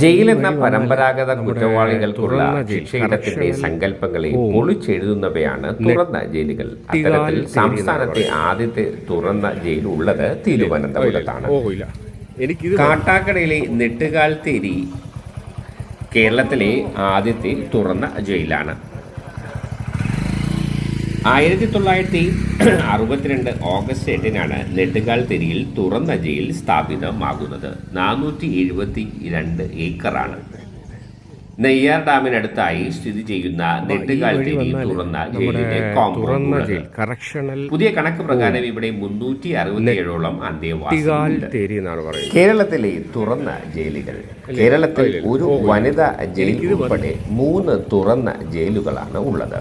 Jail എന്ന പരമ്പരാഗത കുറ്റവാളികൾക്കുള്ള ശിക്ഷയിടത്തിന്റെ സങ്കല്പങ്ങളെ പൊളിച്ചെഴുതുന്നവയാണ് തുറന്ന ജയിലുകൾ. അത്തരത്തിൽ സംസ്ഥാനത്തെ ആദ്യത്തെ തുറന്ന ജയിൽ ഉള്ളത് തിരുവനന്തപുരത്താണ് കാട്ടാക്കടയിലെ നെട്ടുകാൽ തേരി കേരളത്തിലെ ആദ്യത്തെ തുറന്ന ജയിലാണ്. ആയിരത്തി തൊള്ളായിരത്തി അറുപത്തിരണ്ട് ഓഗസ്റ്റ് എട്ടിനാണ് നെട്ടുകാൽ തെരിയിൽ തുറന്ന ജയിൽ സ്ഥാപിതമാകുന്നത്. നാനൂറ്റി എഴുപത്തി രണ്ട് ഏക്കറാണ്. നെയ്യാർ ഡാമിനടുത്തായി സ്ഥിതി ചെയ്യുന്ന നെട്ടുകാൽ വഴി തുറന്ന ജയിലിന്റെ കോമ്പൗണ്ട് ജയിൽ കറക്ഷണൽ പുതിയ കണക്ക് പ്രകാരം ഇവിടെ മുന്നൂറ്റി അറുപത്തിയേഴോളം അന്തേവാസികളുണ്ട് പറയുന്നത്. കേരളത്തിലെ തുറന്ന ജയിലുകൾ കേരളത്തിൽ ഒരു വനിതാ ജയിൽ ഉൾപ്പെടെ മൂന്ന് തുറന്ന ജയിലുകളാണ് ഉള്ളത്.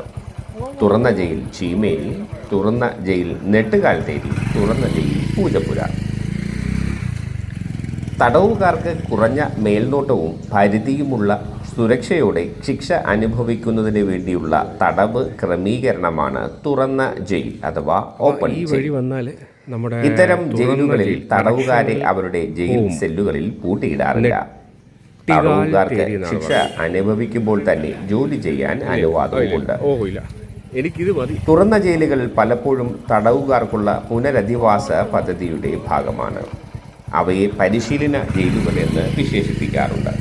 തുറന്ന ജയിൽ ചീമേനി തുറന്ന ജയിൽ നെട്ടുകാൽത്തേരി തുറന്ന ജയിൽ പൂജപ്പുര. തടവുകാർക്ക് കുറഞ്ഞ മേൽനോട്ടവും പരിധിയുമുള്ള സുരക്ഷയോടെ ശിക്ഷ അനുഭവിക്കുന്നതിന് വേണ്ടിയുള്ള തടവ് ക്രമീകരണമാണ് തുറന്ന ജയിൽ അഥവാ ഓപ്പൺ ഇത്തരം ജയിലുകളിൽ തടവുകാരെ അവരുടെ ജയിൽ സെല്ലുകളിൽ പൂട്ടിയിടാറില്ല. തടവുകാർക്ക് ശിക്ഷ അനുഭവിക്കുമ്പോൾ തന്നെ ജോലി ചെയ്യാൻ അനുവാദവുമുണ്ട്. ഓഹോ ഇല്ല. എനിക്കിത് മതി. തുറന്ന ജയിലുകൾ പലപ്പോഴും തടവുകാർക്കുള്ള പുനരധിവാസ പദ്ധതിയുടെ ഭാഗമാണ്. അവയെ പരിശീലന ജയിലുകൾ എന്ന് വിശേഷിപ്പിക്കാറുണ്ട്.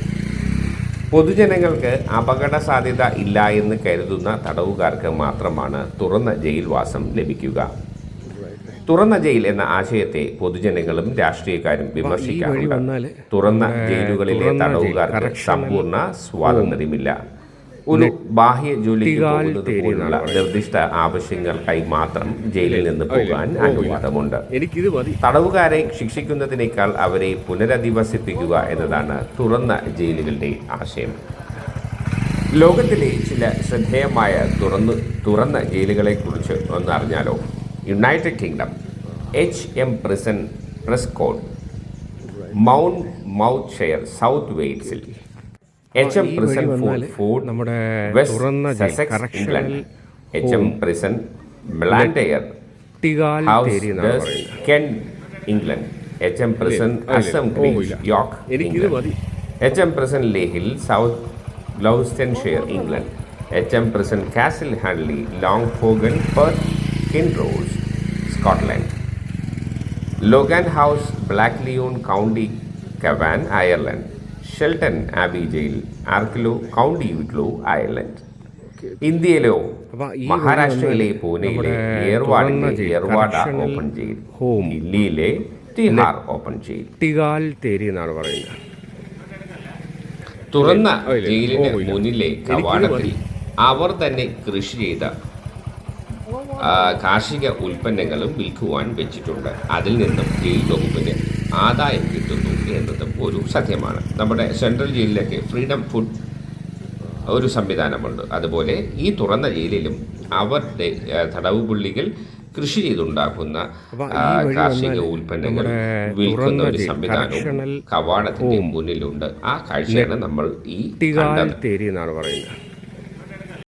പൊതുജനങ്ങൾക്ക് അപകട സാധ്യത ഇല്ല എന്ന് കരുതുന്ന തടവുകാർക്ക് മാത്രമാണ് തുറന്ന ജയിൽവാസം ലഭിക്കുക. തുറന്ന ജയിൽ എന്ന ആശയത്തെ പൊതുജനങ്ങളും രാഷ്ട്രീയക്കാരും വിമർശിക്കാറുണ്ട്. തുറന്ന ജയിലുകളിലെ തടവുകാർക്ക് സമ്പൂർണ സ്വാതന്ത്ര്യമില്ല. ഒരു ബാഹ്യ ജോലിക്ക് പോകുന്നത് പോലുള്ള നിർദ്ദിഷ്ട ആവശ്യങ്ങൾക്കായി മാത്രം ജയിലിൽ നിന്ന് പോകാൻ അനുവാദമുണ്ട്. തടവുകാരെ ശിക്ഷിക്കുന്നതിനേക്കാൾ അവരെ പുനരധിവസിപ്പിക്കുക എന്നതാണ് തുറന്ന ജയിലുകളുടെ ആശയം. ലോകത്തിലെ ചില ശ്രദ്ധേയമായ തുറന്നു തുറന്ന ജയിലുകളെക്കുറിച്ച് ഒന്ന് അറിഞ്ഞാലോ United Kingdom H M prison Prescoed Monmouthshire South വെയിൽസിൽ H M ഈ പ്രിസൺ വഴി വന്നാൽ ഫോർഡ് നമ്മുടെ വെസ്റ്റ് തുറന്ന jail, Sussex correctional England H M prison Blantyre ടികാൽ House തേരി എന്നാണ് ഡസ് പറയുന്നത്. Kent England H M prison Assam ഓ, ഗ്രീൻസ് ഇല്ല. യോർക്ക് എനിക്കിത് മതി. H M prison Leyhill South Gloucestershire England H M prison Castle Huntly Longforgan Perth Kinross Scotland Logan House Blacklion County Cavan Ireland Shelton Abbey jail Arklow County Wicklow Ireland ഇന്ത്യയിലോ മഹാരാഷ്ട്രയിലെ പൂനെയിലെ ഏർവാഡിലെ ഏർവാഡ open ജയിൽ. ദില്ലിയിലെ Tihar open ജയിൽ ടികാൽ തേരി എന്നാണ് പറയുന്നത് തുറന്ന. ജയിലിന്. മുന്നിലെ കവാടത്തിൽ. അവർ തന്നെ കൃഷി ചെയ്ത കാർഷിക ഉൽപ്പന്നങ്ങളും വിൽക്കുവാൻ വെച്ചിട്ടുണ്ട് അതിൽ നിന്നും ജയിൽ വകുപ്പിന് ആദായം കിട്ടുന്നു എന്നതും ഒരു സത്യമാണ് നമ്മുടെ സെൻട്രൽ ജയിലിലൊക്കെ ഫ്രീഡം ഫുഡ് ഒരു സംവിധാനമുണ്ട്. അതുപോലെ ഈ തുറന്ന ജയിലിലും അവരുടെ തടവുപുള്ളികൾ തടവ് പുള്ളികൾ കൃഷി ചെയ്തുണ്ടാക്കുന്ന കാർഷിക ഉൽപ്പന്നങ്ങൾ വിൽക്കുന്ന ഒരു സംവിധാനവും കവാടത്തിന്റെ മുന്നിലുണ്ട്. ആ കാഴ്ചയാണ് നമ്മൾ ഈ തേരി എന്നാണ് പറയുന്നത്.